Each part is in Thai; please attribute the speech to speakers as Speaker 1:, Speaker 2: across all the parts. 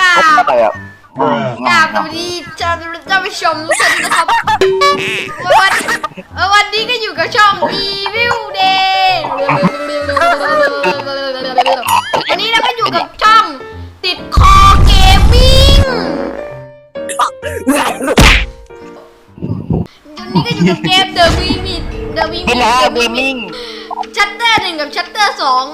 Speaker 1: กราบ
Speaker 2: อะไรอะ
Speaker 1: กราบสวัสดีท่านท่าผู้ชมทุกท่านนะครับวันวันนี้ก็อยู่กับช่อง Evil Day วันนี้เราก็อยู่กับช่องติดคอเกมมิ่งวันนี้ก็อยู่กับเกม The Mimit The
Speaker 2: กิน
Speaker 1: Mimit
Speaker 2: แล้ว
Speaker 1: The
Speaker 2: เกมมิ่ง
Speaker 1: ชัตเตอร์หนึ่งกับชัตเตอร์สอง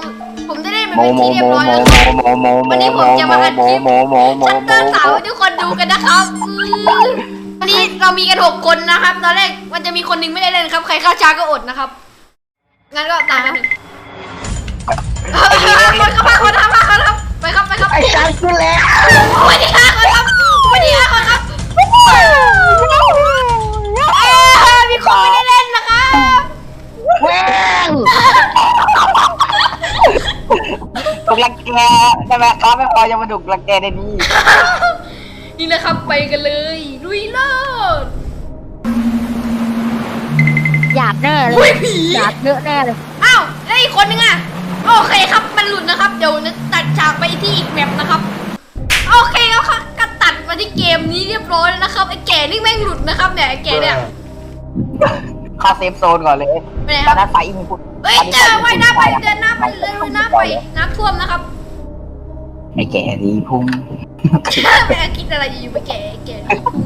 Speaker 1: ผมได้เล่นมัน
Speaker 2: โม
Speaker 1: เป็น
Speaker 2: โม
Speaker 1: ที่เรีย
Speaker 2: โม
Speaker 1: บร้อย
Speaker 2: โม
Speaker 1: แล้ว
Speaker 2: โมโมโมโม
Speaker 1: วันนี้ผมจะมาอัดคลิป
Speaker 2: โมโมโม
Speaker 1: ชัต
Speaker 2: โม
Speaker 1: เตอร์สาวให้ทุกคนดูกันนะครับวันนี้เรามีกันหกคนนะครับ ตอนแรกมันจะมีคนหนึงไม่ได้เล่นครับ ใครเข้าช้าก็อดนะครับ งั้นก็ตามกันคนเข้ามาคนเข้ามาคนครับ ไปครับไปครับ
Speaker 2: ไอ้จังขึ้นแล้ว
Speaker 1: วันนี้ห้าคนครับวันนี้ห้าคนครับเอ้ยมีคนไม่ได้เล่นนะครับ
Speaker 2: แว้งถู กรังแกใช่ไหมครับไม่พอยังมาถูกรังแกในนี้
Speaker 1: นี่นะครับไปกันเลยลุยโลด
Speaker 3: หยาบแน่เล
Speaker 1: อุ้
Speaker 3: ย
Speaker 1: ยผี
Speaker 3: หยาบเยอะแน่เลย
Speaker 1: อ้าวแล้วอีกคนนึงอะโอเคครับมันหลุดนะครับเดี๋ยวจะตัดฉากไปที่อีกแมปนะครับโอเคแล้วค่ะก็ตัดมาที่เกมนี้เรียบร้อยแล้วนะครับไอ้แก่นี่แม่งหลุดนะครับเนี่ยไอ้แก่เนี่ย
Speaker 2: เข้าเซฟโซนก่อนเลย
Speaker 1: ไปไหน
Speaker 2: ต
Speaker 1: ค
Speaker 2: อ
Speaker 1: รั
Speaker 2: น
Speaker 1: บ
Speaker 2: นั้นไฟมีคุณ
Speaker 1: เฮ้ยเจอว่ายน้ำไปเดินน้ำไปเลยลุยน้ำไปน้ำท่วมนะครับ
Speaker 2: ไอ้แก่ดีพุ่ง
Speaker 1: แม่คิดอะไรอยู่ไปแก่ไอ้แก่นี่พุ่ง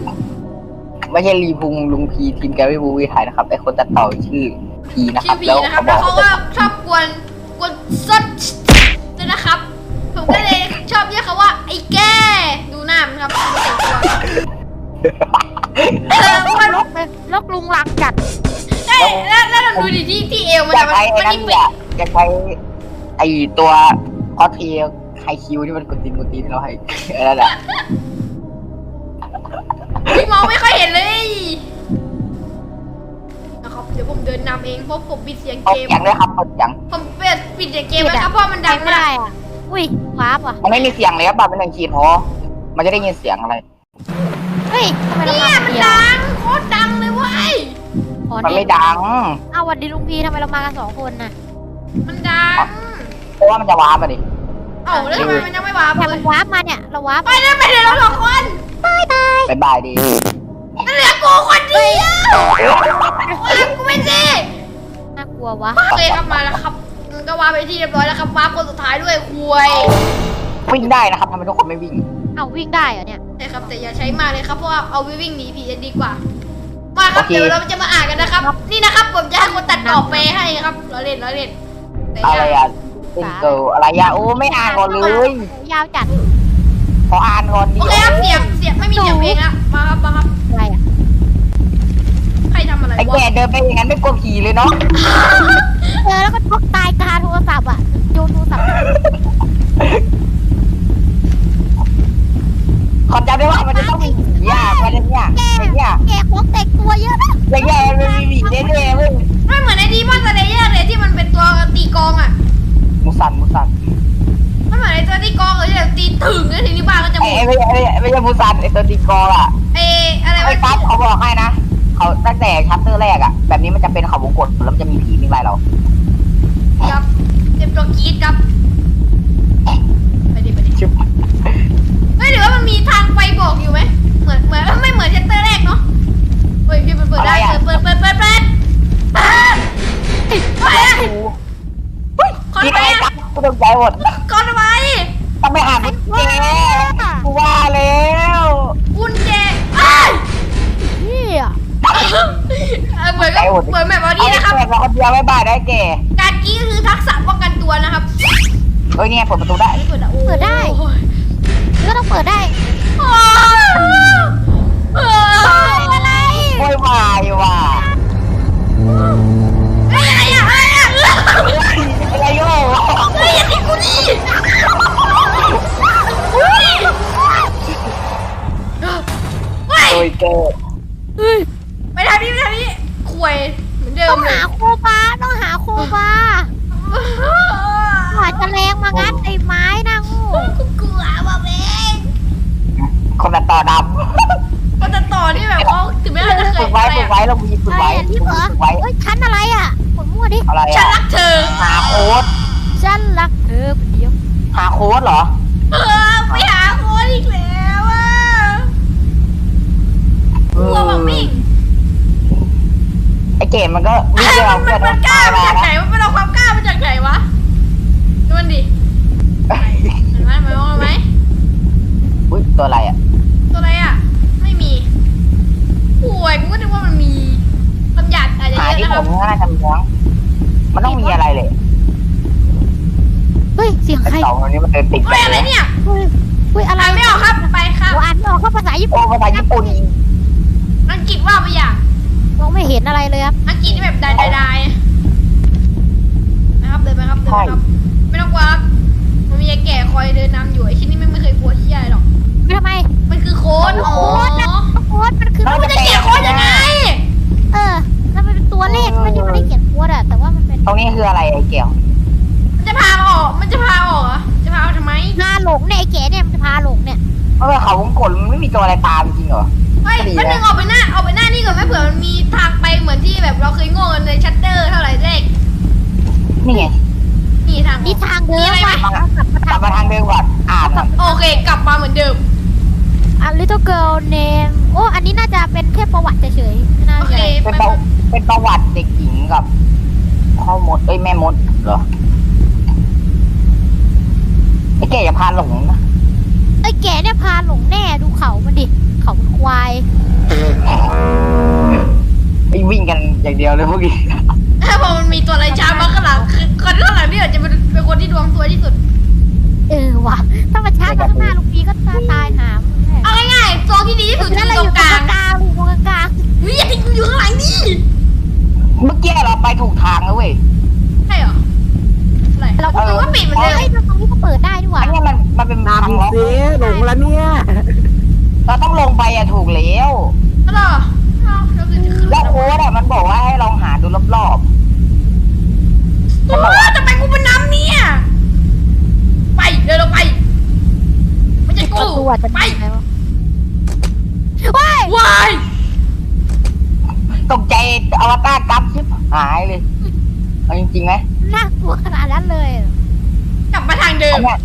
Speaker 2: ไม่ใช่รีพุงลุงพีทีมแกรี่บูวีถ่ายนะครับไอ้คนตัดต่อชื่อพีนะค
Speaker 1: ชื่
Speaker 2: รั
Speaker 1: อบพี
Speaker 2: แล้ว
Speaker 1: นะครับ
Speaker 2: เขาบ
Speaker 1: แล้
Speaker 2: อ
Speaker 1: ว
Speaker 2: ก
Speaker 1: เขาก็ชอบกวนกวนซดด้วยนะครับ ผมก็เลยชอบเรียกเขาว่าไอ้แก่ วมันอ
Speaker 2: ยาก
Speaker 1: มัน
Speaker 2: ใช้ไอ้
Speaker 1: มัน
Speaker 2: นั่น
Speaker 1: นี่
Speaker 2: เนี่ยอยากใช้ไอ้ตัวคอสเพลย์ไฮคิวที่มันกดตีนกดตีนที่เราให้เออนั่นแหละ
Speaker 1: พี่มองไม่ค่อยเห็นเลยนะครับเดี๋ยวผมเดินนำเองเพราะผมปิดเสียง
Speaker 2: เอา
Speaker 1: เกม
Speaker 2: เสียงด้วยครับเอาเสียง
Speaker 1: ผมเปิดปิดเสียงเกมนะครับเพราะมันดัง
Speaker 3: ไม่
Speaker 1: มาก
Speaker 3: ได้อะ อุ้ยว้าบว่ะ
Speaker 2: มันไม่มีเสียงเลยครับบัตรเป็นหนึ่งขีดพอมันจะได้ยินเสียงอะไร
Speaker 3: เฮ้ยทำไมเรา
Speaker 1: เนี่
Speaker 3: มายคน
Speaker 1: มัน
Speaker 3: เดียว
Speaker 1: ดังโคตรดังเลยเว้ย
Speaker 3: อ๋อ
Speaker 2: มัน
Speaker 3: นี่
Speaker 2: ไม่ดัง
Speaker 3: เอาวันดีลุงพีทำไมเรามากันสองคนน่ะ
Speaker 1: มันดัง
Speaker 2: เพราะว่ามันจะว้ามาดิ
Speaker 1: เอ้าแล้วทำไมมันยังไม่วาร์ป
Speaker 3: แต่
Speaker 1: เล
Speaker 3: มั
Speaker 1: ย
Speaker 3: นว้าบมาเนี่ย เราว้าบ
Speaker 1: ไปเลยไปเลยเราสองคน
Speaker 2: บายบายดี
Speaker 1: เหลือกูคนเดียววางกูไม่ดี
Speaker 3: น่ากลัววะ
Speaker 1: โอเคครับมาแล้วครับมันก็วาร์ปไปที่เรียบร้อยแล้วครับวาร์ปคนสุดท้ายด้วยคุย
Speaker 2: วิ่งได้นะครับทำไมทุกคนไม่วิ่ง
Speaker 3: เอาวิ่งได้เหรอเนี่ย
Speaker 1: ใช่ครับแต่อย่าใช้มากเลยครับเพราะว่าเอาไว้วิ่งหนีผีจะดีกว่า มาครับ
Speaker 2: โอเค
Speaker 1: เดี๋ยวเราจะมาอ่านกันนะครับ นี่นะครับผมจะให้คนตัดต่อไปให้ครับเราเล่นเราเล่นแต่
Speaker 2: อะไร
Speaker 1: อย่า
Speaker 2: อะเป็นเกิลอะไรอะโอ้ไม่อ่านก่อนเลย
Speaker 3: ยาวจัด
Speaker 2: ขออ่านก่อนดิ
Speaker 1: โอเคครับเสียงเสียงไม่มีเสียงเพลงละมาครับมาครับ
Speaker 3: อะไรอะ
Speaker 1: ใครทำอะไร
Speaker 2: ไอ้
Speaker 1: วะ
Speaker 2: แก่เดินไปอย่างนั้นไม่กลัวผีเลยเนาะ
Speaker 3: เออแล้วก็ช็อกตายคาโทรศัพท์อะโยนโทรศัพท์
Speaker 2: ขอจำได้ว่ามันจะต้องมี ผีอะมันจะเนี่
Speaker 3: แก
Speaker 2: ไอ้เนี่ย
Speaker 3: แกของแต่ตัวเยอะนะ
Speaker 2: ไอ้แก่มันมีผีแน่ๆเว้ย
Speaker 1: ไม่เหมือนในดีมอนสเลเยอร์เลยที่มันเป็นตัวตีกองอะ
Speaker 2: มุสันมุสัน
Speaker 1: มันเหมือนในตัวตีกองเลยที่แบบตีถึงแล้วทีนี้บ้านก็จะห
Speaker 2: ไอ้
Speaker 1: มุน
Speaker 2: ไอ้ไม่ไอ้ไม่ใช่มุสันไอ้ตัวตีกอร์อะ
Speaker 1: เออะไร
Speaker 2: ไอ้
Speaker 1: วะ
Speaker 2: ปั๊บเขาบอกให้นะเขาตั้งแต่ชัปเตอร์แรกอะแบบนี้มันจะเป็นเขาวงกตแล้วมันจะมีผีมีอะไรเรา
Speaker 1: ครับเต็มตัวกรีดครับไปดิไปดิ
Speaker 2: ชิบ
Speaker 1: เฮ้ยหรือว่ามันมีทางไปบอกอยู่ไหม เฮ้ยพี่เปิดเปิดได้เปิดเปิดเปิดเปิดเปิดอ่าไปอะขอ
Speaker 2: นี่
Speaker 1: ทำไม
Speaker 2: ไอ้
Speaker 1: อะ
Speaker 2: ปั๊บกูตกใจหมด
Speaker 1: ก่อนทำไม
Speaker 2: ต้องไปหากุญแจกูว่าแล้ว
Speaker 1: กุญแจอ้าย
Speaker 3: นี่อะ
Speaker 1: เออเหมือนกับเหมือนแบบว่านี้นะครับ
Speaker 2: เอาไอ้แก่เราคนเดียวไม่บายได้แก่
Speaker 1: การกรี้คือทักษะป้องกันตัวนะครับ
Speaker 2: เฮ้ยเนี่ยเปิดประตูได้
Speaker 1: เปิดอะโอ้
Speaker 3: เปิดได้
Speaker 1: โอ้ย
Speaker 3: ก็ต้องเปิดได้
Speaker 1: โอ้ยโอ้ย
Speaker 3: อะไร
Speaker 2: โวยวายว่ะ
Speaker 1: เฮ้ยอะไรอะอะไรอะ
Speaker 2: อะไรโย่
Speaker 1: เฮ้ยอย่าทิ้งกูดิเฮ้ยเฮ้ย
Speaker 2: โอ้ยเก
Speaker 3: เต้
Speaker 1: องมีฝึกไว้พี่เผลอวเฮ้
Speaker 3: ยชั้นอะไรอะผมมั่วดิ อะไรฉันรั
Speaker 1: กเธอ หาโค้
Speaker 2: ดฉันรั
Speaker 1: กเธอคนเดียว หาโค้ดเหร
Speaker 2: อ เอ
Speaker 1: อ
Speaker 2: ไปหาโค้ด
Speaker 3: อีกแล้
Speaker 2: ว
Speaker 3: อะกลัวแบ
Speaker 2: บวิ่งไอ
Speaker 3: เกมมันก็วิ่มันมันกล้ามาจา
Speaker 2: กไห
Speaker 1: นมันเอา
Speaker 2: ค
Speaker 3: วามกล้ามาจากไห
Speaker 2: นวะดูมันดิ
Speaker 1: เห็นไหมมัน
Speaker 2: มองไหมอุ้ย
Speaker 1: ตัวอะไรอะ
Speaker 2: หา
Speaker 1: เย
Speaker 2: ที่
Speaker 1: อะนะ
Speaker 2: ผ
Speaker 1: ครับ
Speaker 2: มง่ายจำเนื้อมันต้องมีอะไรเลย
Speaker 3: เฮ้ยเสียง
Speaker 2: ไอ้
Speaker 3: ใคร
Speaker 2: สองตัวนี้มันเดินติดกั
Speaker 1: เฮ้ย
Speaker 2: น
Speaker 1: อะไร
Speaker 2: เลย
Speaker 1: เนี่ย
Speaker 3: เฮ้ยเฮ้ยอะไร
Speaker 1: อ่านไม่ออกครับไปครับ
Speaker 3: เราอ่านไม่ออกครับภาษาญี่
Speaker 2: โอ้
Speaker 3: ปุ่น
Speaker 2: ภาษาญี่ปุ่นอีก
Speaker 1: อังกฤษว่าไปอย่าง
Speaker 3: มองไม่เห็นอะไรเลยครับ
Speaker 1: อังกฤษนี่แบบได้ได้ได้นะครับเดินไปครับเดินไปครับไม่ต้องกลัวครับมันมีไอ้แก่คอยเดินนำอยู่ไอ้ชิ้นนี้ไม่ไม่เคยกลัวเชี่ยอะไรหรอก
Speaker 3: ทำไม
Speaker 1: มันคือโค้ดอ๋อ
Speaker 3: โค้ดนะโค้ดมันคือ
Speaker 1: แล้วมันจะเขียนโค้ดยังไง
Speaker 3: เออแล้วมันเป็น ตัวเลขไม่ใช่ไม่ได้เขียนโค้ดอะแต่ว่ามันเป็น
Speaker 2: ตรงนี้คืออะไรไอ้เกี่ยว
Speaker 1: มันจะพาออก มันจะพาออกเหรอจะพาออกทำไม
Speaker 3: พาหลงเนี่ยไอ้เก๋เนี่ยมันจะพาหลงเนี่ย
Speaker 2: เพราะว่าเขาวงกลมันไม่มีตัวอะไรตามจริงเหรอ
Speaker 1: เฮ้ย
Speaker 2: ก็ดีนะ
Speaker 1: มันนึงออกไปหน้าออกไปหน้านี่ก่อนไหมเผื่อมันมีทางไปเหมือนที่แบบเราเคยโง่กันในชัตเตอร์เท่าไหร่เลข
Speaker 2: นี่ไง
Speaker 1: นี่ทางออก
Speaker 3: นี่ทางเดิ
Speaker 1: มี
Speaker 3: ม
Speaker 1: อะไรไหม
Speaker 3: ว่ะเอากลับมาก
Speaker 2: ลับมาทางเดิมก่อนอ่านอะ
Speaker 1: โอเค กลับมาเหมือนเดิม
Speaker 3: อะ little girl name โอ้อันนี้น่าจะเป็นแค่ประวัติเฉยๆไม่น่า
Speaker 1: โอ
Speaker 3: จะ
Speaker 1: เค
Speaker 2: เป็น
Speaker 1: ไป
Speaker 2: ประเป็นประวัติเด็กหญิงกับพ่อมดเอ้ยแม่มดเหรอไอ้เก๋อย่าพาหลงนะ
Speaker 3: ไอ้เก๋เนี่ยพาหลงแน่ดูเขามันดิเขามันควาย
Speaker 2: ไอ้วิ่งกันอย่างเดียวเลยพวกนี้
Speaker 1: ถ้าพอมันมีตัวอะไรช้ามาข้างหลังคือคนข้างหลังนี่อาจจะเป็นเป็นคนที่ดวงซวยที่สุด
Speaker 3: เออว่ะถ้ามันช้ามาข้างหน้าลุงปีก็ตาตายหาม
Speaker 1: เอาง่ายๆตัวที่ดีที่สุดคือ
Speaker 3: นั่นแหละ
Speaker 1: ต
Speaker 3: อ
Speaker 1: รง
Speaker 3: ยู่
Speaker 1: ก
Speaker 3: ตร
Speaker 1: ลาง
Speaker 3: งกลางอยู่ตรงกลาง
Speaker 1: เฮ้ยอย่าทิ้งอยู่ข้างหลังดิ
Speaker 2: เมื่อกี้เราไปถูกทางแล้วเว้ย
Speaker 1: ใช่เหรออะไร
Speaker 3: เราก็
Speaker 1: หรือว่าปิดเหมือนเดิม
Speaker 3: เฮ้ยตรงนี้ก็เปิดได้ด้วย
Speaker 2: อันเนี้ยมันมันเป็นทางล็อก
Speaker 4: นำสิหลงแล้วเนี่ย
Speaker 2: เราต้องลงไปอะถูกแล้ว
Speaker 1: แล้วเหรอเอ้าแล้วคือจะขึ้น
Speaker 2: แล้วโค้ดอะมันบอกว่าให้ลองหาดูรอบ
Speaker 1: โอ้ยทำไมกูเป็นน้ำเนี่ยไปเดินลงไปไม่ใช่กู
Speaker 3: ตัวจะ
Speaker 1: ไป
Speaker 3: ไปวะว้าย
Speaker 1: วาย
Speaker 2: ๆตกใจอวตารกลับชิบ หายเลย เอาจริงๆไหม
Speaker 3: น่ากลัวขนาดนั้นเลย
Speaker 1: กลับมาทางเดิ
Speaker 2: อั
Speaker 1: ม
Speaker 2: นเนี้ย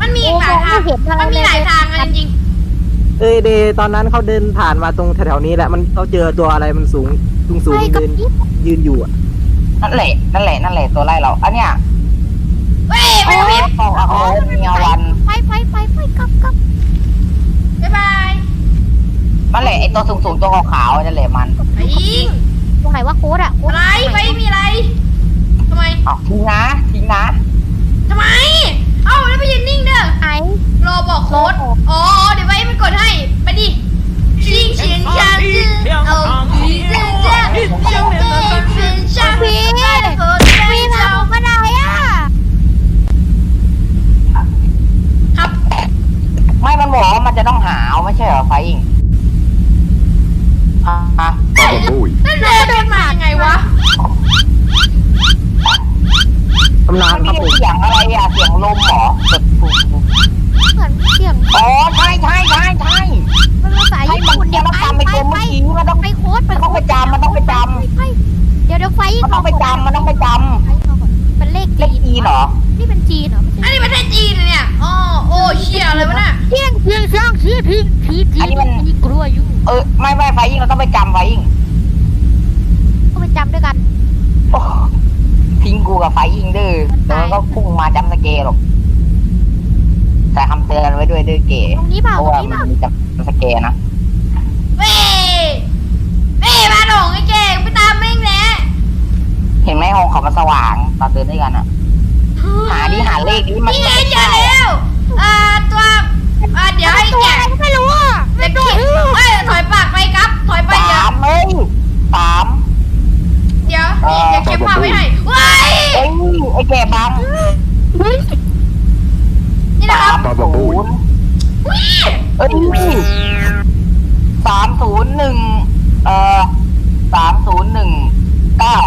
Speaker 1: มันมีอีกหลายทาง
Speaker 3: โอ้มองไม่เห็นอะไร
Speaker 1: มันมีหลายทางอะจริง
Speaker 4: เอ้ยเดย์ตอนนั้นเขาเดินผ่านมาตรงแถวๆนี้แหละมันเขาเจอตัวอะไรมันสูงสูงสูง
Speaker 3: ไปกับ
Speaker 4: ยืน
Speaker 3: พี่
Speaker 4: ยืนอยู่อะ
Speaker 2: นั่นแหละ นั่นแหละ นั่นแหละตัวไล่เรา อันเนี้ย
Speaker 1: ๆเว้ยไป
Speaker 2: โอ้
Speaker 1: กับ
Speaker 2: ย
Speaker 1: พี่
Speaker 2: ต้องเอาโค้ดมีอาวัน
Speaker 3: ไปไปไปไปกลับกลับ
Speaker 1: บ๊ายบาย
Speaker 2: นั่นแหละไอตัวสูงๆตัวขาวๆนั่นแหละมัน
Speaker 1: ไปยิง
Speaker 3: ตรงไหนว่าโค้ดอะโค้ด
Speaker 1: อะไรไปมีอะไรทำไม
Speaker 2: เอาทิ้งนะทิ้งนะ
Speaker 1: ทำไม เอ้าแล้วไปยืนนิ่งเด้อ
Speaker 3: ไหน
Speaker 1: รอ ไฟ
Speaker 2: อิง
Speaker 1: เด้
Speaker 2: อเดี๋ย
Speaker 3: ว
Speaker 2: มันก็พุ่งมาจำสเกลหรอกแต่คำเตือนไว้ด้วยเด้อเก๋
Speaker 3: ตรงนี้เปล่า
Speaker 2: เพราะ
Speaker 3: ตรง
Speaker 2: ว่า
Speaker 3: นี้เป
Speaker 2: มั
Speaker 3: ล่าน
Speaker 2: มีจำสเกลนะ
Speaker 1: เว้ยเว้ยมาหลงไอ้เก่งไปตามแม่งแหละ
Speaker 2: เห็นไหมห้องเขามันสว่างตอนเดินด้วยกันอะ หาดิหาเลขดิมัน
Speaker 1: นี่ไงเจอแล้วอ่าตัวอ่าเดี๋ยวให้แกะ
Speaker 3: ไม่รู้อะ
Speaker 1: เด็กเฮ้ยถอยปากไปครับ ถอยไปเดี๋ย
Speaker 2: สาว มเอ้ยสาม
Speaker 1: เดี๋ยวนี่เดี๋ยวเก็บภาพไว้ให้ว้าย
Speaker 2: เอ้ยไอ้แก่บัง
Speaker 1: นี่นะค
Speaker 2: สา
Speaker 1: รับ
Speaker 2: มศูนย์เอ้ยสามศูนย์หนึ่งเอ่อสามศูนย์หนึ่งเก้า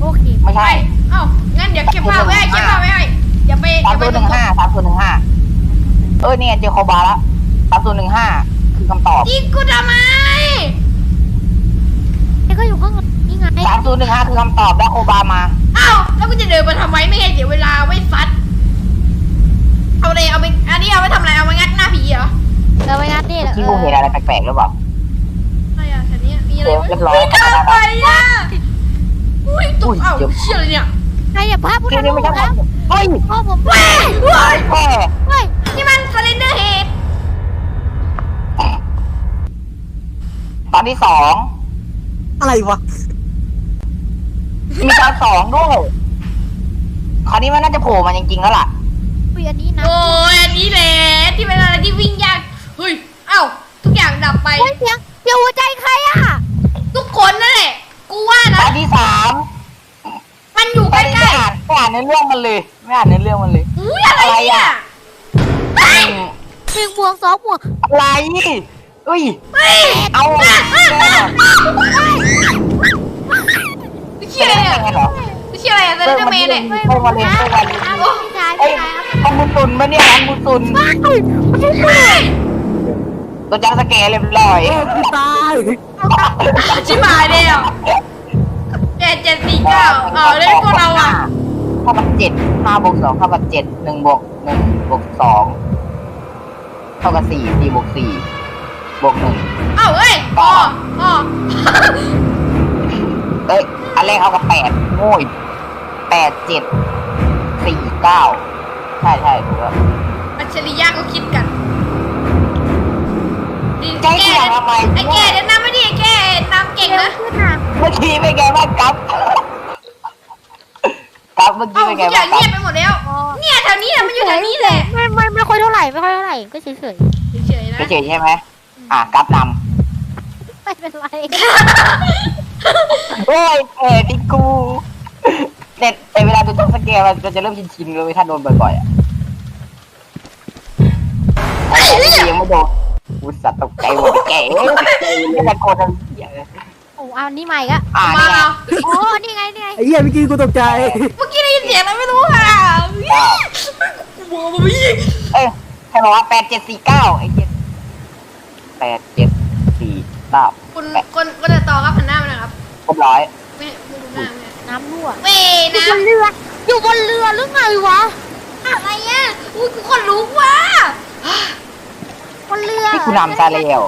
Speaker 3: โอเค
Speaker 2: ไม่ใช่
Speaker 1: เอ้างั้นเดี๋ยวเก็บภาพไว้ให้เก็บภาพไว้ให้อย่าไป
Speaker 2: สา
Speaker 1: อ
Speaker 2: ม
Speaker 1: ย่าไป
Speaker 2: ศูนย์หนึ่งห้าสามศูนย์หนึ่งห้าเอ้ยเนี่ยเจอโคบาแล้วสามศูนย์หนึ่งห้าคือคำตอบ
Speaker 1: ยิงกูทำไม
Speaker 3: นี่ก็อยู่ข้างนี่ไง
Speaker 2: สามศูนย์หนึ่งห้าคือคำตอบได้โคบามา
Speaker 1: เอ้าแล้วกูจะเดินมาทำไมไม่ให้เสียเวลาไม่สัตว์เอาเลยเอาไปอันนี้เอาไปทำอะไรเอาไปงัดหน้าผีเหรอ
Speaker 3: เอาไปงัดนี่เหรอเอ
Speaker 2: ที่กูเห็นอะไรแปลกๆหรือเปล่า
Speaker 1: อะไรอะแถวนี้มีอะไร
Speaker 2: เรีอย
Speaker 1: ไม่เข้ไปอะอุ้ยตกเอ้า
Speaker 2: เชี่
Speaker 1: ยอะไรเนี่ย
Speaker 3: ใครอย่าพาผู้ที่
Speaker 2: ทำนี่ไม่ใช่
Speaker 3: ครั
Speaker 2: เฮ้ย
Speaker 3: พ่อผม
Speaker 1: เว้ยเว้ย
Speaker 2: แอ้
Speaker 3: ย
Speaker 1: นี่มันสเลนเด
Speaker 2: อร์เฮดตอนที่สอง
Speaker 4: อะไรวะ
Speaker 2: มีตอนสองด้วย คราวนี้มันน่าจะโผล่มาจริงๆแล้วล่ะ
Speaker 3: อุ้ยอันนี้นะ
Speaker 1: โอ้ยอันนี้แหละที่เป็นอะไรที่วิ่งยากเฮ้ยเอ้าทุกอย่างดับไป
Speaker 3: เฮ้ยเสียงเสียงหัวใจใครอะ
Speaker 1: ทุกคนนั่นแหละกูว่า
Speaker 2: ต
Speaker 1: นะ
Speaker 2: อนที่สาม
Speaker 1: มันอยู่
Speaker 2: ต
Speaker 1: ใก
Speaker 2: อนนี้
Speaker 1: ล้
Speaker 2: ไม่อ่านไม่อ่านในเรื่องมันเลย ไม่อ่านในเรื่องมันเลย
Speaker 1: ๆอุ้ยอะไรเนี่ย
Speaker 2: หนึ่ง
Speaker 3: หนึ่งบวกสองบวก
Speaker 2: อะไรอุ้ย
Speaker 1: เฮ้ย
Speaker 2: เอา
Speaker 1: อะ
Speaker 2: แน่
Speaker 1: อะ
Speaker 2: น
Speaker 1: อะ
Speaker 2: อน
Speaker 1: ไม่ เชื่ออะไรอะ
Speaker 2: แน่เหรอ
Speaker 1: ไม่เชื่ออะไรอะเซนเตอร์แมนเนี่ย
Speaker 2: เพิ่มมาเลยเพิ่มมาเลย
Speaker 3: นะพี่ชาย
Speaker 2: เอ้
Speaker 3: พี่
Speaker 2: ย
Speaker 3: ชายครับ
Speaker 2: ทำมุตุนปะเนี่ยทำมุตุนตัวจังสเกลเรียบร้อย
Speaker 4: เออกูตาย
Speaker 1: ชิบหายเลยอะเจ็ดเจ็ดสี่เก้าเอาเล่นพวกเราอะ
Speaker 2: ข้ามาเจ็ดห้าบวกสองข้ามาเจ็ดหนึ่งบวกหนึ่งบวกสองเท่ากับสี่สี่บวกสี่บวกหนึ่ง
Speaker 1: เอ้าเอ้ยอ๋ออ๋อ
Speaker 2: เอ้ย แรกเอากับแปดโง่ยแปดเจ็ดสี่เก้าใช่ใช่ถูกแล้ว
Speaker 1: อัจฉริยะก็คิดกันดิ
Speaker 2: ใจเสียทำไม
Speaker 1: ไอ้แกเดี๋ยวน้ำไม่ดีไอ้แกน้ำเก่ง
Speaker 3: เร็ว
Speaker 1: นะ
Speaker 3: ขึ้นอะ
Speaker 2: เมื่อกี้เป็นไงบ้างครับครับเมื่อกี้
Speaker 1: เอ้า
Speaker 2: เป็น
Speaker 1: ทุ
Speaker 2: ไง
Speaker 1: กอ
Speaker 2: บ้า
Speaker 1: ย่างง
Speaker 2: ครับ
Speaker 1: เงียบไปหมดแล้ว เนี่ยแถวนี้แหละมันอยู่แถวนี้แหละ
Speaker 3: ไม่ไม่ไม่ค่อยเท่าไหร่ไม่ค่อยเท่าไหร่ก็เฉยเฉย
Speaker 1: เฉยๆนะ
Speaker 2: เฉยๆใช่ไหมอะกราฟน
Speaker 3: ๆไม่เป็นไรำ
Speaker 2: โอ้ยเอ๋ติกูเด็ดแต่เวลาดูจังสเกลเราจะเริ่มชินๆเลยถ้าโดนบ่อยๆอะไอ้เสียงไม่โดนกูสัตว์ตกใจหมดแก่ไม่ตะโกนทั้งเสียง
Speaker 3: โอ้เอาอันนี้ใหม่ก็
Speaker 2: อ่า
Speaker 1: มา
Speaker 2: เนี่ย
Speaker 1: เหรอ
Speaker 3: โอ้นี่ไงนี่ไง
Speaker 4: ไอ้เหี้ยเมื่อกี้กูตกใจ
Speaker 1: เมื่อกี้ได้ยินเสียงอะไรไม่รู้ค่ะบัวมันไม่ยิง
Speaker 2: เอ้ยใครบอกว่าแปดเจ็ดสี่เก้าไอ้เจ็ดแปดเจ็ด สี่เก้า
Speaker 1: คุณคนคนจะต่อครับหันหน้ามาหน่อยครับ
Speaker 2: ครบร้อย
Speaker 1: ไม่ไม่ดูหน้าไม่
Speaker 3: น้ำรั่ว
Speaker 1: เว้ย
Speaker 3: อยู่
Speaker 1: น้
Speaker 3: บนเรือ อยู่บนเรือหรือไงวะำ
Speaker 1: อะไรอะอุ้ยกูคนรู้ว่า
Speaker 3: บนเรือ
Speaker 2: ที่คุณนำซาเรล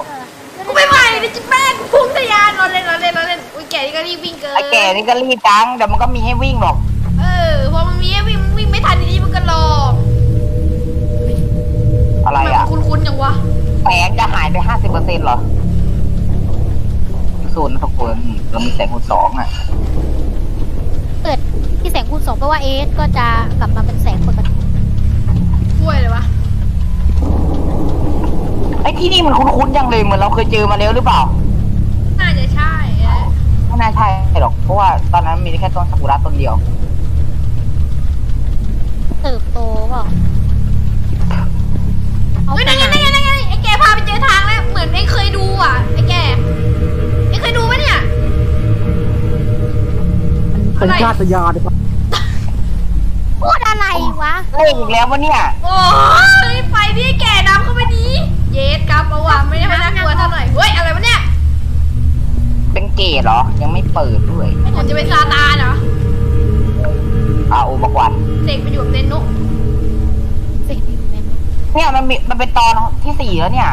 Speaker 1: กูไม่ไหวเลยจิแม่กูพุ่งทะยานรอเล่นรอเล่นรอเล่นอุ้ยแกนี่ก็รีบวิ่งเกิน
Speaker 2: ไอ้แก่นี่ก็รีบจังเดี๋ยวมันก็มีให้วิ่งหรอก
Speaker 1: เออพอมันมีให้วิ่งวิ่งไม่ทันทีนี้มันก็รอ
Speaker 2: อะไรอะ
Speaker 1: มันคุ้นๆจังวะ
Speaker 2: แสงจะหายไปห้าสิบเปอร์เซ็นต์เหรอ ศูนย์ทุกคนเรามีแสงคูณสองอะ
Speaker 3: เกิดที่แสงคูณสองแปลว่าเอสก็จะกลับมาเป็นแสงปกติ
Speaker 1: กล้วยเลยวะ
Speaker 2: ไอ้ที่นี่มันคุ้นๆจังเลยเหมือนเราเคยเจอมาแล้วหรือเปล่า
Speaker 1: น่าจะใช่เออ
Speaker 2: ไม่น่าใช่หรอกเพราะว่าตอนนั้นมีแค่ต้นซากุระต้นเดียว
Speaker 3: เติบโตเปล่าเอา
Speaker 1: เฮ้ย
Speaker 3: ไป
Speaker 1: นั่น
Speaker 3: ไห
Speaker 1: ไง
Speaker 3: น
Speaker 1: นั่นไงนั่นไงไอ้แก พาไปเจอทางแล้ว เหมือนไอ้เคยดูอะไอ้แกไอ้เคยดูปะเนี่ย
Speaker 4: เป็นชาติยานดีกว่า
Speaker 3: พูดอะไรวะ
Speaker 2: เล่นอีกแล้ววะเนี่ย
Speaker 1: โอ้ยไฟนี่แกน้ำเข้าไปดีเยสครับเอาว่ะไม่ได้ไม่น่ากลัวเท่าไหร่เฮ้ยอะไรวะเนี่ย
Speaker 2: เป็นเกย์เหรอ ยังไม่เปิดด้วย
Speaker 1: ผมจะเป็นซาตานเหรอ
Speaker 2: อาโอบักวัน
Speaker 1: เสกไปอยู่กับเนนโน
Speaker 3: สิ่งที่อยู่ในนี้
Speaker 2: เนี่ยมันมีมันเป็นตอนที่สี่แล้วเนี่ย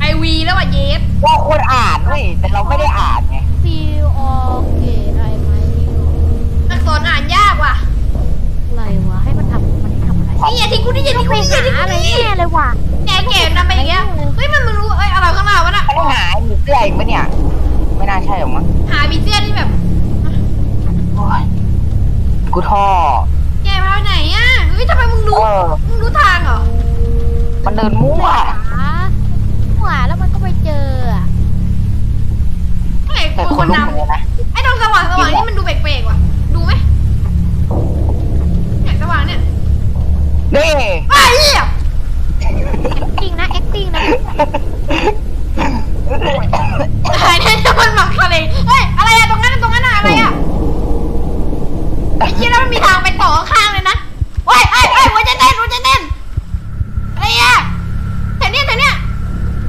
Speaker 1: ไอวีแล้วอะเยส
Speaker 2: ว่าควรอ่านเว้ยแต่เราไม่ได้อ่านไง
Speaker 3: ฟีลโอเคได้ไหม
Speaker 1: นักสอนอ่านยากว่ะ
Speaker 3: อะไรวะให้มันทำมันให้ทำอะไร
Speaker 1: นี่อย่าทิ้งกูดิอย่า
Speaker 3: ต้อ
Speaker 1: ทิ้
Speaker 3: ง
Speaker 1: ง
Speaker 3: ไป
Speaker 1: กูดิอย่าทิ้ง
Speaker 3: หา
Speaker 1: กู
Speaker 3: อะไร
Speaker 1: ดิ
Speaker 3: แน่เลยว่ะ
Speaker 1: แกแกนำไปอย่างเงี้ยเฮ้ยมันมันรู้เอ้ยอะไรข้างหน้าวะน่ะ
Speaker 2: ไม่ต้องหามีเสื้ออีกปะเนี่ย ไม่น่าใช่หรอกมั้ง
Speaker 1: หาบีเซียนี่แบบ
Speaker 2: โอ้ยกูท่อ
Speaker 1: แกพาไปไหนอะเฮ้ยทำไมมึง
Speaker 2: เอ
Speaker 1: รู้
Speaker 2: อ
Speaker 1: มึงรู้ทาง เหรอ
Speaker 2: มันเดินมั่ว
Speaker 3: หาหัวแล้วมันก็ไปเจออะ
Speaker 1: ไอ้
Speaker 2: แต่
Speaker 1: กู
Speaker 2: ค
Speaker 1: คนน
Speaker 2: ลุก
Speaker 1: น
Speaker 2: เหมือนกันนะำ
Speaker 1: ไอ้ตรงสว่างสว่างนี่มันดูแปลกๆว่ะ ดูไหมเนี่ยสว่างเนี่ย
Speaker 2: นี่
Speaker 1: ไอ้เหี้ย
Speaker 3: จริงนะ acting นะ
Speaker 1: หายแน่นอนหมักทะเลเฮ้ย อะไรอะตรงนั้นตรงนั้นอะอะไรอะไอ้เหี้ยแล้วมันมีทางไปต่อข้างๆเลยนะเฮ้ยเฮ้ยเฮ้ยหัวใจเต้นหัวใจเต้นอะไรอะแถวเนี้ยแถวเนี้ย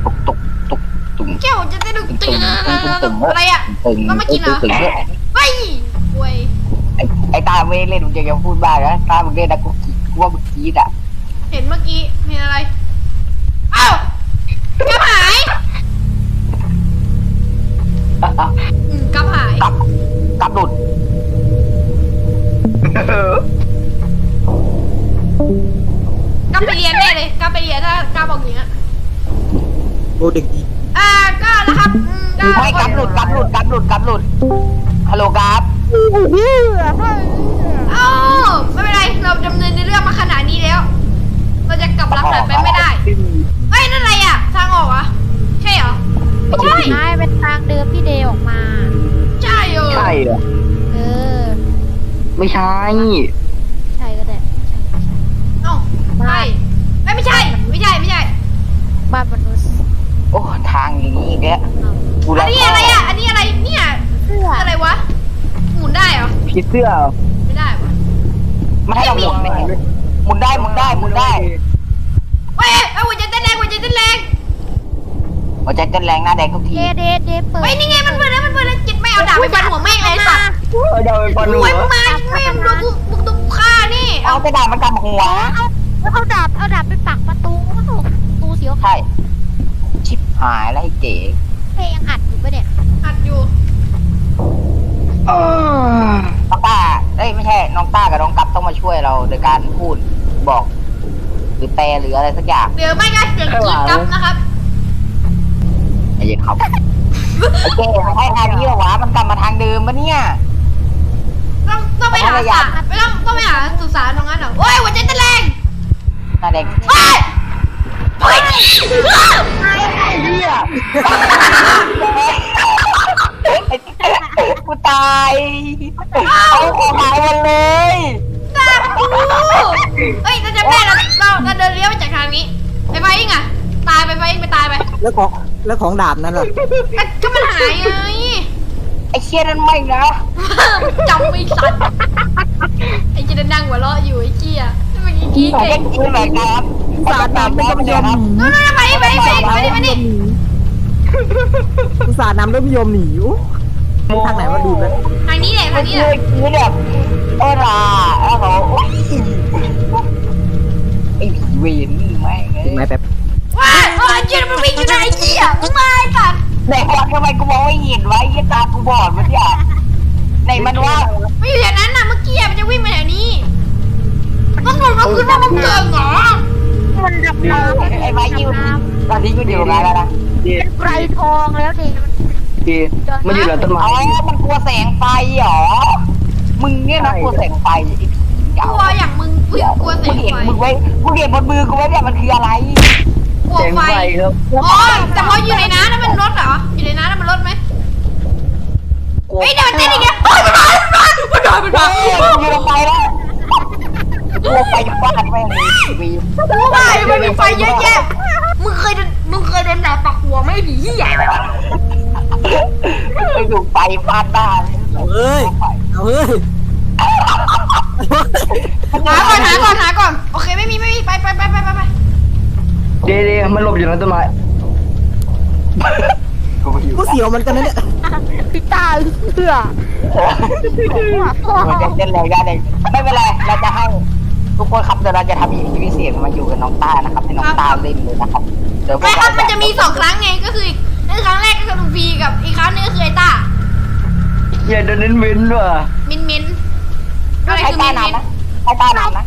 Speaker 2: ตุกตุกตุกตุ่ม
Speaker 1: แก้วหัวใจเต้นตึง
Speaker 2: ตึงตึงตึงตึง
Speaker 1: อะไรอะ
Speaker 2: ตึง
Speaker 1: มันมากินเหรอ
Speaker 2: ตึง
Speaker 1: เฮ้ยเว้ย
Speaker 2: ไอ้ตาไม่เล่นมึงจะยังพูดบ้างนะตามึงเล่นนะกูกูว่ามึงกรีดอะ
Speaker 1: เห็นเมื่อกี้เห็นอะไรอ้าวกระหายอืมกระหาย
Speaker 2: กลับกับหลุด
Speaker 1: กลับไปเรียนแน่เลยกลับไปเรียนถ้ากลับบอกอย่างเงี้ย
Speaker 4: โอ้เด็กดี
Speaker 1: อืมก็
Speaker 2: ไม่กับหลุดกับหลุดกับหลุดกับหลุดฮัลโหลกับ
Speaker 1: เอ้าไม่เป็นไร เราดำเนินในเรื่องมาขนาดนี้แล้ว เราจะกลับหลังหันไปไม่ได้เฮ้ยนั่นอะไรอะ ทางออกเหรอะ ใช่เหรอ ไม่ใช่
Speaker 3: นายเป็นทางเดิมที่เดย์ออกมา
Speaker 1: ใช่เหรอ
Speaker 2: ใช่เหรอ
Speaker 3: เออ
Speaker 2: ไม่ใช่
Speaker 3: ใช่ก็ได้ใช่ใช่
Speaker 1: เอ้าใช่เอ้ยไม่ใช่ ไม่ใช่ ไม่ใช่
Speaker 3: บ้านมนุษย์
Speaker 2: โอ้ ทางอย่างนี้อีกแล้ว กู
Speaker 1: อันนี้อะไรอะ อันนี้อะไรเนี่ย
Speaker 3: เสื้อ
Speaker 1: อะไรวะ หมุนได้เหรอ
Speaker 2: ผีเสื้อ
Speaker 1: ไม่ได้วะ
Speaker 2: ไม่ให้เราหมุนไหมหมุนได้หมุนได้หมุนได้
Speaker 1: เฮ้ยเอ้ยหัวใจเต้นแรงหัวใจเต้นแรง
Speaker 2: หัวใจเต้นแรงหน้าแดงทุกที
Speaker 3: เดย์เดย์เดย์เปิด
Speaker 1: เฮ้ยนี่ไงมันเปิดแล้วมันเปิดแล้วจิตไม่เอาดาบไปฟันหัวแม่งเลยสัตว์
Speaker 2: เราจะเป็นคน
Speaker 1: โอ้ยมึงมาแม่งดูกูมึงดูกูฆ่านี่
Speaker 2: เอา
Speaker 1: เอา
Speaker 2: ไปด่ามันกำหัว
Speaker 3: เอาเอาเอาดาบเอาดาบไปปักประตูประตูประตูเสียว
Speaker 2: ใช่ ชิบหายแล้วไอ้เก๋
Speaker 3: เพลงยังอัดอยู่ปะเนี่ย
Speaker 1: อัดอยู่
Speaker 2: น้องต้าเอ้ยไม่ใช่ น้องต้ากับน้องกัปต้องมาช่วยเราโดยการพูดบอก หรือแปลหรืออะไรสักอย่าง
Speaker 1: เดี๋ยวไม่ก็เสียงกรีดกับนะครับ
Speaker 2: ไอ้เหี้ย็นครับไอ้เก๋ให้ทางนี้เหรอวะมันกลับมาทางเดิมปะเนี่ย
Speaker 1: ต้องต้องไปหาสารไม่ต้องต้องไปหาสุสานตรงนั้นเหรอโอ้ยหัวใจเต้นแรง
Speaker 2: หน้าแดง
Speaker 1: เฮ้ยเฮ้ย
Speaker 2: เหี้ ยกูตายเอาของหายหมดเลย
Speaker 1: ตากูเฮ้ยเราจะแม่เราเราเราเดินเลี้ยวไปจากทางนี้ไปไปอิงอะ ตายไปไปอิงไปตายไป
Speaker 4: แล้วของแล้วของดาบนั้นล่ะ
Speaker 1: อะก็มันหายไง
Speaker 2: ไอ้เชี่ยนั่นไม่นะ
Speaker 1: จำไม่สัตว์ไอ้เจะนั่งหัวเราะอยู่ไอ้เจี๊ยเมื่อกี้กี้
Speaker 2: ผม
Speaker 1: เก่
Speaker 2: ก็
Speaker 1: ง
Speaker 2: คิดเหมือนกันครับ
Speaker 4: สาดนำไม่ยอมหนี
Speaker 1: นู่นนู่นไปไปไปไปไปนี่
Speaker 4: อุตส่าห์นำแล้วไม่ยอมหนีอู้ทางไหนว่าดูแล้ว
Speaker 1: ทางนี้แหละทางนี้แห
Speaker 2: เล
Speaker 1: ละ
Speaker 2: ยคือแบบโอ้ล่ะแล้วเขาโอ๊ยไอ้ผีเวรนี่แม่ง
Speaker 4: ถึงไหม
Speaker 2: เอ้ย
Speaker 4: แบบ
Speaker 1: ว้าเออเจี๊ยมันวิ่งอยู่ไหนเจี๊ยมึงมาไอ้สัตว์
Speaker 2: ไหนวะทำไมกูมองไม่เห็นวะไอ้ตากูบอดมันเนี่ยไหนมันว่า
Speaker 1: ไม่อยู่แถวนั้นน่ะเมื่อกี้มันจะวิ่งมาแถวนี้ต้องโดนมันขึ้นมามันเกิงเหรอ
Speaker 3: มันดับเรา
Speaker 2: ไอ้ไม้ยิวตอนนี้กูอยู่ตรงนั้นแล้วนะ
Speaker 3: เป็นไกรทองแล้วเด็ก
Speaker 2: พี่มันอยู่หลังต้นไม้อ๋อ มันกลัวแสงไฟเหรอ มึงเนี่ยนะกลัวแสงไฟไอ้ผี
Speaker 1: ก
Speaker 2: เก่า
Speaker 1: ลัวอย่างมึงวิ่งกลัวแส
Speaker 2: มึ
Speaker 1: ง
Speaker 2: งเห็น
Speaker 1: ไฟ
Speaker 2: มึงไว้มึงเห็นบนมือกูไว้เนี่ยมันคืออะไร
Speaker 1: กลัวไฟอ๋อแต่พออยู่ในน้ำนั่นมันรถเหรอ อยู่ในน้ำนั่นมันรถไหมเฮ้ยเดี๋ยวมันเต้นอีกแล้วเฮ้ยมันมามันมามันมามัน
Speaker 2: เฮ้
Speaker 1: มาย
Speaker 2: กูอยู่ลงไปแล้วกลัวไฟฟาดแม่งเลยวี
Speaker 1: กูว่าอยู่มันมีไฟเยอะแยะมึงเคยโดน มึงเคยโดนด่าปักหัวไหมผีเหี้ย
Speaker 2: ไปถูกไฟฟาดบ้าน
Speaker 4: เอาเอ้ยเอาเฮ้ย
Speaker 1: หาก่อนหาก่อนหาก่อนโอเคไม่มีไม่มีไปไปไปไปไปไป
Speaker 2: เดี๋ยวมันหลบอยู่ในต้นไม้กูไม่อยู่
Speaker 4: กูเสียวมันกันนะเนี่ย
Speaker 3: พี่ตาเสื้อ
Speaker 2: มันจะเต้นแรงได้เลยไม่เป็นไรเราจะให้ทุกคนครับเดี๋ยวเราจะทำอีพีพิเศษมาอยู่กับน้องต้านะครับให้น้องต้าเล่นเลยนะครับ เดี๋ยวพว
Speaker 1: ไม่
Speaker 2: ก
Speaker 1: ครั
Speaker 2: เรา
Speaker 1: บมันจะมีสองครั้งไงก็คือนั่นครั้งแรกก็คือลุงพีกับอีกครั้งนึงก็คือไอ้ต้า
Speaker 2: อย่าเดินเน้นเว้นด้วย
Speaker 1: มินมินอะไร
Speaker 2: ให้
Speaker 1: คือ
Speaker 2: ต้า
Speaker 1: มินมิน
Speaker 2: นำนะให้ต้านำนะ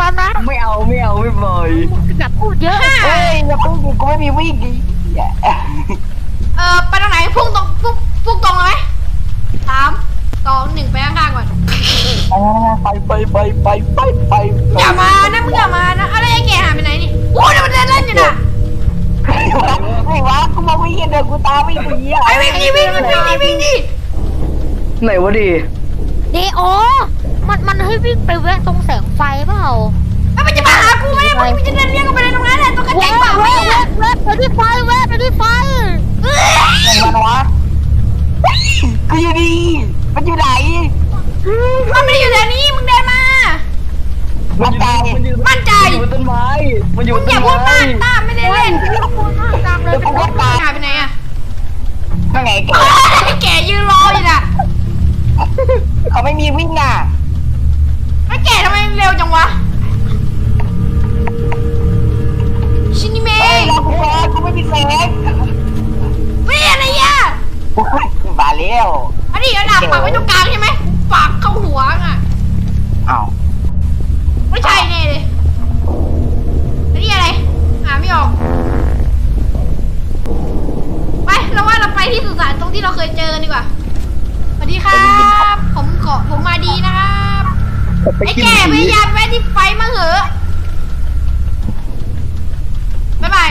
Speaker 3: มานะ
Speaker 2: ไม่เอาไม่เอาไม่ปล่อย
Speaker 3: อย่าพูดเยอะ
Speaker 2: เฮ้ยอย่าพูดดิกูไม่มีวิ่งดิ
Speaker 1: เออไปทางไหนพุ่งตรงพุ่งพุ่งตรงเลยไหมสามสองหนึ่งไปข้างๆก่อน
Speaker 2: ไปไปไปไปไปไป
Speaker 1: อย่ามานะมึงอย่ามานะอะไรไอ้แกหายไปไหนนี่โอ้ยมันเดินเล่นอยู่น่ะ
Speaker 2: ไหนวะกูมองไม่เห็นเดินกูตาไม่ดีอะ
Speaker 1: ไอ้วิ่งดิวิ่งดิวิ่งดิวิ่งดิ
Speaker 2: ไหนวะดิ
Speaker 3: เดย์อ๋อมันมันให้วิ่งไปแวะตรงแสงไฟเปล่า
Speaker 1: ไม่มันจะมาหากูไหมมันจะเดินเรียกกันไปเลยตรงนั้นแหละตรงกระจกเปล่า
Speaker 3: แวะแวะแวะไปที่ไฟแวะไปที่ไฟ
Speaker 2: มันวะ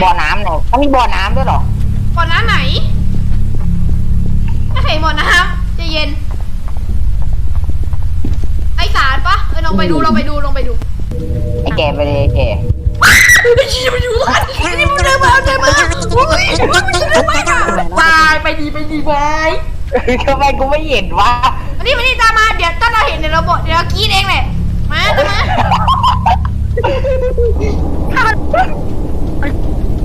Speaker 2: บ๊า
Speaker 3: ย
Speaker 2: บาย
Speaker 1: บ่อน้ำ
Speaker 2: เนาะต้องมีบ่อน้ำด้วยเหรอ
Speaker 1: บ่อน้ำไหน ไม่เคยบ่อน้ำใจะเย็น ไอสารปะเออลองไปดูลองไปดูลองไปดู
Speaker 2: ไอ้แก่ไปเลยไอ้แก่
Speaker 1: ไอ้ชี้ไปดูกันนี่มึงเดินมาเดินมาอุ้ยบายไปดีไปดีบาย
Speaker 2: ทำไมกูไม่เห็นวะ
Speaker 1: มานี่มานี่ตามมาเดี๋ยวถ้าเราเห็นเดี๋ยวเราบอกเดี๋ยวเรากรีดเองแหละมาตามมา
Speaker 2: กู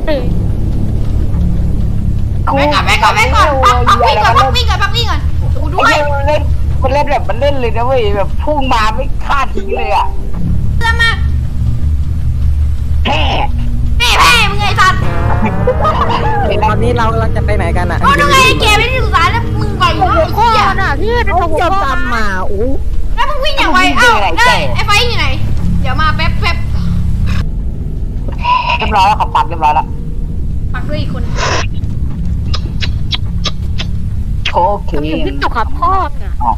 Speaker 1: แม่ก่อนแม่ก่อนแม่ก่อนพักพักวิ่งก่อนพักวิ่งก่อนพักวิ่งก่อนเดี๋ยวกูดู
Speaker 2: ไอ้
Speaker 1: ให้
Speaker 2: เหี้ยมันเล่นมันเล่นแบบมันเล่นเลยนะเว้ยแบบพุ่งมาไม่คาดทิ้งเลยอะ
Speaker 1: ตามมา
Speaker 2: แฮ่
Speaker 1: แม่แม่มึงไงสัตว์
Speaker 4: ตอนนี้เรากำลังจะไปไหนกันอะ
Speaker 1: โอ้ดูไงไอ้แกไม่ได้สื่อสารแล้วมึงไหวเหรอไอ้
Speaker 3: ข้อ
Speaker 1: เหี้ย
Speaker 3: น่ะพี่เป็น
Speaker 4: เขา
Speaker 3: ตัว
Speaker 4: จะ
Speaker 3: ข้อ
Speaker 4: ตามมาโอ้
Speaker 1: แล้วมึงวิ่งอย่างไวเอ้าได้ไอ้ไฟอยู่ไหน เดี๋ยวมาแป๊บแป๊บ
Speaker 2: เรียบร้อยแล้วขับปัดเรียบร้อยแล้ว
Speaker 1: ปักด้วยอีกคน
Speaker 2: โชคเค
Speaker 3: พี่จุกครับพ่อเนี่ย
Speaker 2: อ๋อ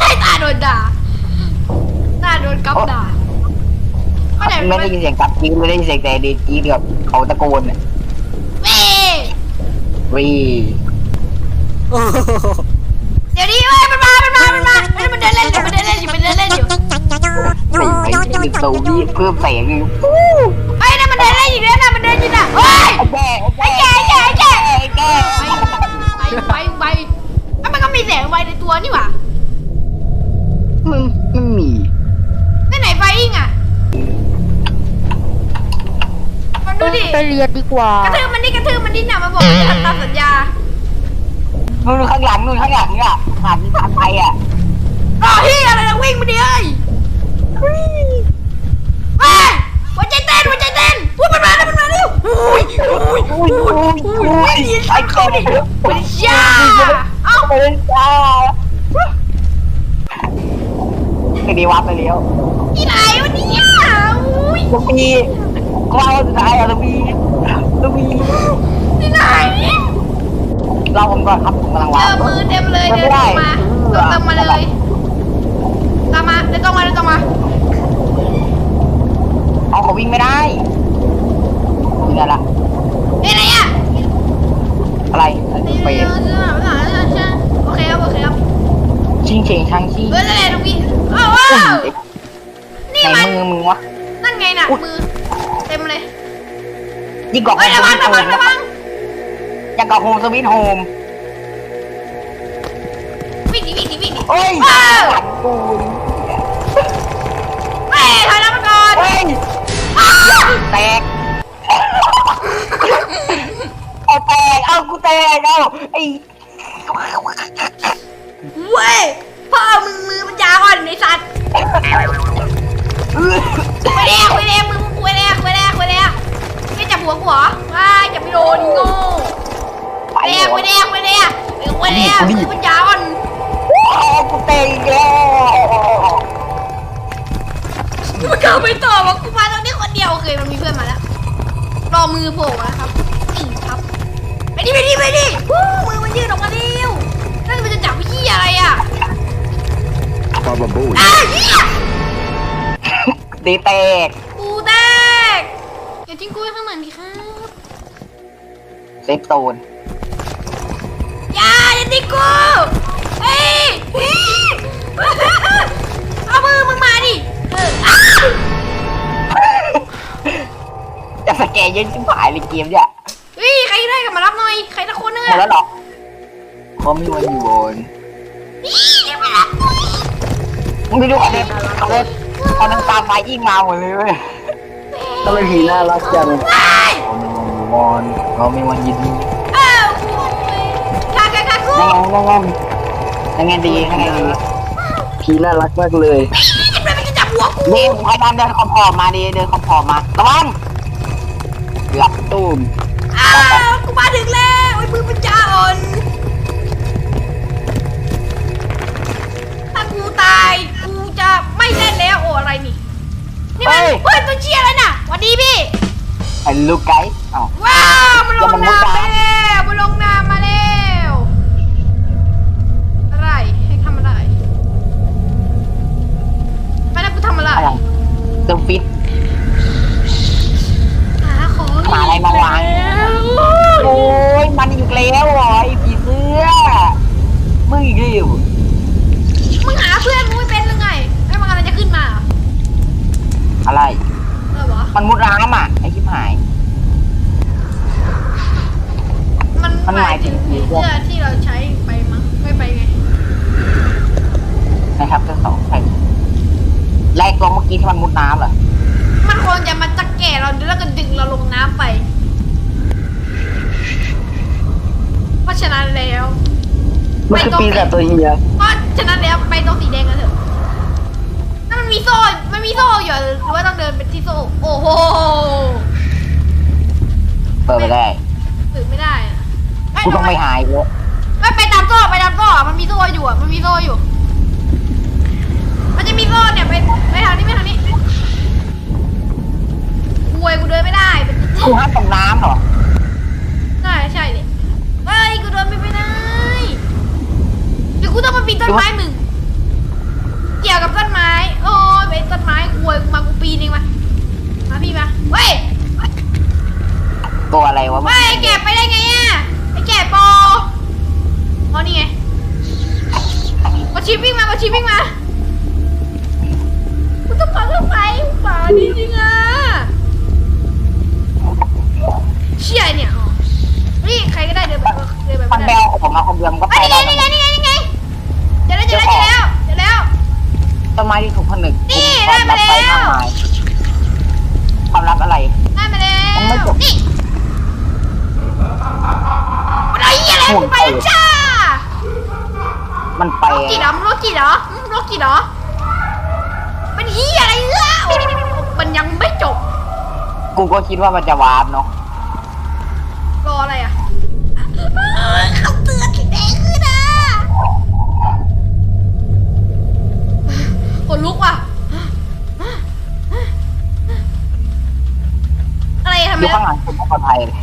Speaker 1: ไอ้ตาโดนด่าตาโดนกับด่าก็ไหน
Speaker 2: ไม่ได้ยินเสียงกัดกิ้งไม่ได้ยินเสียงแต่ดีกี้แบบเขาตะโกนเนี่ย
Speaker 1: เว้
Speaker 2: วี
Speaker 4: โอ้โห
Speaker 1: เดี๋ยวนี้เว้ยมันมา มันมา มันมาเฮ้ยมันเดินเล่นอยู่มันเดินเล่นอยู่มันเดินเล่น อยู่
Speaker 2: ไม่ไม่ใช่โซวีเพิ่มเสียงอยู่
Speaker 1: เฮ้ยนั่นมันเดินเล่นอยู่เนี่ยนะมันเดินอยู่น่ะเฮ้ย
Speaker 2: ไอ้แก่ไอ้แก่ไอ้แก่ไอ้แก่
Speaker 1: ไปไปไปไอ้มันก็มีแสงไฟในตัวนี่หว่า
Speaker 2: มึงไม่มี
Speaker 1: นั่นไหนไฟอิงอะมันดูดิ
Speaker 3: ไปเรียนดีกว่า
Speaker 1: กระทืบมันนี่กระทืบมันนี่น่ะมาบอกว่าจะทำตามสัญญา
Speaker 2: นู่นข้างหลังนู่นข้างหลังเนี่ยหันหันไปอะ
Speaker 1: รอที่อะไรนะวิ่งมาดิเอ้ย เฮ้ยหัวใจเต้นหัวใจเต้นอุ้ยมันมาแล้วมันมาแล้วอุ้ยอุ้ย
Speaker 2: อุ้ยอุ้ยอุ้ยไอ้แก่
Speaker 1: มันยาเอ้า
Speaker 2: ไปเลยจ้าไอ้ดีวัดไปแล้ว
Speaker 1: ที่ไหนวะเนี่ยอุ้ย
Speaker 2: ลูกปีกล้าวสุดท้ายอะลูกปีลูกปี
Speaker 1: ที่ไหน
Speaker 2: เราผมก่อนครับผมกำลัง
Speaker 1: เจ
Speaker 2: วา
Speaker 1: อมือเต็มเลยเดินตรงมาเดินตรงมาเลยตามมาเดินตรงมาเดินตรงมา
Speaker 2: อาเขาวิ่งไม่ได้วิ่งได้ละ
Speaker 1: เอ้ยอะไรอะ
Speaker 2: อะไรไป
Speaker 1: โอเคครับโอเคครับ
Speaker 2: ชิงเฉงช่างชี้
Speaker 1: เออนั่นแหละตรงนี้อ้าวว้าวนี่
Speaker 2: ใน
Speaker 1: มัน
Speaker 2: มือมึงวะ
Speaker 1: นั่นไงน่ะมือเต็มเลย
Speaker 2: ยิ่งกว่าโฮ
Speaker 1: เฮ้ย
Speaker 2: ม
Speaker 1: ระ
Speaker 2: ส
Speaker 1: วั
Speaker 2: วิ
Speaker 1: ง
Speaker 2: ต
Speaker 1: ระ
Speaker 2: โฮ
Speaker 1: วัง
Speaker 2: ม
Speaker 1: ระวัง
Speaker 2: ยังกับโฮมสวิตโฮม
Speaker 1: วิ่งดิวิ่งดิวิ่งดิ
Speaker 2: เฮ้ย
Speaker 1: ว้าว
Speaker 2: หลังกู
Speaker 1: เฮ้ยถอยหลังมาก่อน
Speaker 2: เฮ้ย
Speaker 1: อ้าว
Speaker 2: แตกเอาแตกเอากูแตกเอาไอ้
Speaker 1: เว้ยพ่อมึงมือมันยาวอ่อนไอ้สัตว์
Speaker 2: เออ
Speaker 1: ไปแลกไปแลกมึงไปแลกไปแลกไปแลกไม่จับหัวกูเหรอว้ายจับไม่โดนโง่
Speaker 2: ไป
Speaker 1: ไปแล
Speaker 2: แล้
Speaker 1: ก
Speaker 2: ว
Speaker 1: ไปแลกไปแลกเดี๋ยวไปแลกมือมันยาวอ่อน
Speaker 2: เอากูแตกอีกแล้ว
Speaker 1: มึงเข้าไปต่อว่ากูมาตรงนี้คนเดียวโอเคมันมีเพื่อนมาแล้ว รอมือโผล่มาครับนี่ครับไปดิไปดิไปดิวู้มือมันยืดออกมาเร็วนั่นมันจะจับพี่อะไรอะอ้าวเหี้ย
Speaker 2: ตีแตก
Speaker 1: กูแตกอย่าทิ้งกูไว้ข้างหลังดิครับ
Speaker 2: เซฟโซน
Speaker 1: อย่าอย่าทิ้งกูเฮ้ยเอามือมึงมาดิเอออ้าว
Speaker 2: จะสแกนเยอะชิบหายเลยเกมเนี่ย
Speaker 1: เฮ้ยใครได้กลับมารับหน่อยใครสักคนนึง
Speaker 2: หมด
Speaker 1: อะ
Speaker 2: แล้วเหรอเขามีวันอยู่บน
Speaker 1: นี่ยังไม่รับหน่อย
Speaker 2: มึงไปดูเขาเลยเขาเลยเขาน้ำตาไฟยิ่งมาหมดเลยเว้ยทำไมผีน่ารักจัง
Speaker 1: เฮ้ย
Speaker 2: วอนเรามีวันยินดี
Speaker 1: อ้าวกูคาคาคากู
Speaker 2: ยังไงยังไงยังไงดียังไงดี
Speaker 4: ผีน่ารักมากเลย
Speaker 1: นี่มันจะจับ หัวกู
Speaker 2: เดินพยายามเดินขอบขอบมาดีเดินขอบขอบมาระวังเกือบตูม
Speaker 1: อ้าวกูมาถึงแล้วไอ้มือมันจะอ่อนถ้ากูตายกูจะไม่เล่นแล้วโอ้อะไรนี่นี่มันเฮ้ยตัวเชียอะไรน่ะสวัสดีพี่
Speaker 2: ไอ้ลูกไก่อ้าว
Speaker 1: ว้าวมันลงน้ำมาแล้วมันลงน้ำมา ทำอะไรอะไร
Speaker 2: เติมฟิต
Speaker 1: หาของ
Speaker 2: หาอะไรมาวาง
Speaker 1: แล้ว
Speaker 2: โอ้ยมันอีกแล้วเหรอไอ้ผีเสื้อมึงอีกแล้ว
Speaker 1: มึงหาเพื่อนมึงไม่เป็นหรือไงไอ้มันกำลังจะขึ้นมาเหรอ
Speaker 2: อะไร
Speaker 1: อะไรวะ
Speaker 2: มันมุดร้ามอะไอ้ชิบหาย
Speaker 1: มัน
Speaker 2: มัน
Speaker 1: หมายถึง
Speaker 2: หมายถึง
Speaker 1: ผีเสื้อที่เราใช้ไปมั้งไม่ไปไง
Speaker 2: นะครับทั้งสองใคร แรกตัวเมื่อกี้ที่มันมุดน้ำเหรอ
Speaker 1: มันคงจะมาจักแก่เราแล้วก็ดึงเราลงน้ำไป เพราะฉะนั้นแล้ว
Speaker 2: มันคือปีศาจตัวเฮีย
Speaker 1: เพราะฉะนั้นแล้วไปตรงสีแดงกันเถอะนั่นมันมีโซ่ มันมีโซ่อยู่หรือว่าต้องเดินไปที่โซ่ โอ้โห
Speaker 2: เปิดไปได้
Speaker 1: ตื่นไม่ได้อะเอ้ย
Speaker 2: กูต้องไปหายเลย
Speaker 1: เอ้ยไปตามโซ่ไปตามโซ่อะมันมีโซ่อยู่อะมันมีโซ่อยู่ มันจะมีโซ่เนี่ยไปไปทางนี้ไปทางนี้กวยกูเดินไม่ได้เป็น
Speaker 2: กูห้ามตกน้ำเหรอ
Speaker 1: ใช่ใช่ดิเฮ้ยกูเดินไม่ไปได้เดี๋ยวกูต้องมาปีนต้นไม้มึงเกี่ยวกับต้นไม้โอ้ยไปต้นไม้กวยกูมากูปีนเองมามาพี่มาเว้ย
Speaker 2: ตัวอะไรวะ
Speaker 1: เว้ยไอ้แก่ไปได้ไงอะไอ้แก่ปออ๋อนี่ไงมาชิปวิ่งมามาชิปวิ่งมา กูต้องปังเข้าไปป่าดีจริงอะเชี่ยเนี่ยอ๋อนี่ใครก็ได้เดินไปเดินไป
Speaker 2: มัน
Speaker 1: ไม่
Speaker 2: แบ
Speaker 1: ได้
Speaker 2: ลผมมาคนเดียวมันก็ไป
Speaker 1: ไอ้ย
Speaker 2: ได้
Speaker 1: นี่ไงนี่ไงนี่ไงนี่ไงเจอแล้วเจอแล้วเจอแล้วเจอแล้ว
Speaker 2: ต้นไม้ที่ถูกผนึก
Speaker 1: นี่
Speaker 2: คุมความลับ
Speaker 1: ได้
Speaker 2: ไว้
Speaker 1: มาแล้ว
Speaker 2: มากมายความลับอะไร
Speaker 1: ได้มาแล้ว
Speaker 2: มันไม่จบ
Speaker 1: นี่มันเอาเหี้ยอะไรกูไปแล้วจ้า
Speaker 2: มันไป
Speaker 1: โรคจิตเหรอมึงโรคจิตเหรอมึงโรคจิตเหรอ เหี้ยอะไรเล่ามันยังไม่จบ
Speaker 2: กูก็คิดว่ามันจะวาร์ปเนาะ
Speaker 1: รออะไรอะเขาเตือนสีแดงขึ้นอะขนลุกว่ะ อะไรทำ
Speaker 2: อ
Speaker 1: ไม
Speaker 2: ยู่ข้างหลังสุดก็ปลอดภัยเลย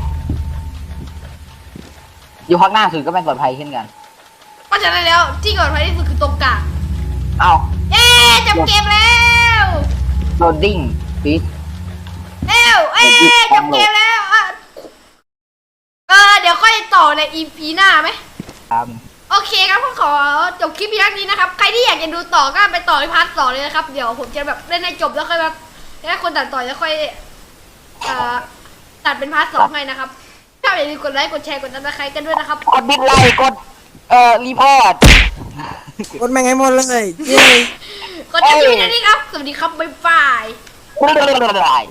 Speaker 2: อยู่ข้างหน้าสุดก็ไม่ปลอดภัยเช่นกัน
Speaker 1: เพราะฉะนั้นแล้วที่ปลอดภัยที่สุดคือตรงกลาง
Speaker 2: เอ้า
Speaker 1: เย้จบเกมแล้ว
Speaker 2: โดดดิ้งฟีส
Speaker 1: เอ้วเอ้ยจบเกมแล้วอะเออเดี๋ยวค่อยต่อใน EP หน้าไหม
Speaker 2: ครับ
Speaker 1: โอเคครับผมขอจบคลิปเพียงนี้นะครับ ใครที่อยากจะดูต่อก็ไปต่อในพาร์ทต่อเลยนะครับ เดี๋ยวผมจะแบบเล่นให้จบแล้วค่อยแบบให้คนตัดต่อจะค่อยเอ่อตัดเป็นพาร์ทสองให้นะครับ ถ้าอย่าลืมกดไลค์ กดแชร์ กดติดตามกันด้วยนะครับ
Speaker 2: กดดิสไลค์กด เอ่อ รีพอร์ต
Speaker 4: กดแม่งให้หมดเลยเย้
Speaker 1: กดติดตามนี้ครับ สวัสดีครับบ๊ายบาย
Speaker 2: กด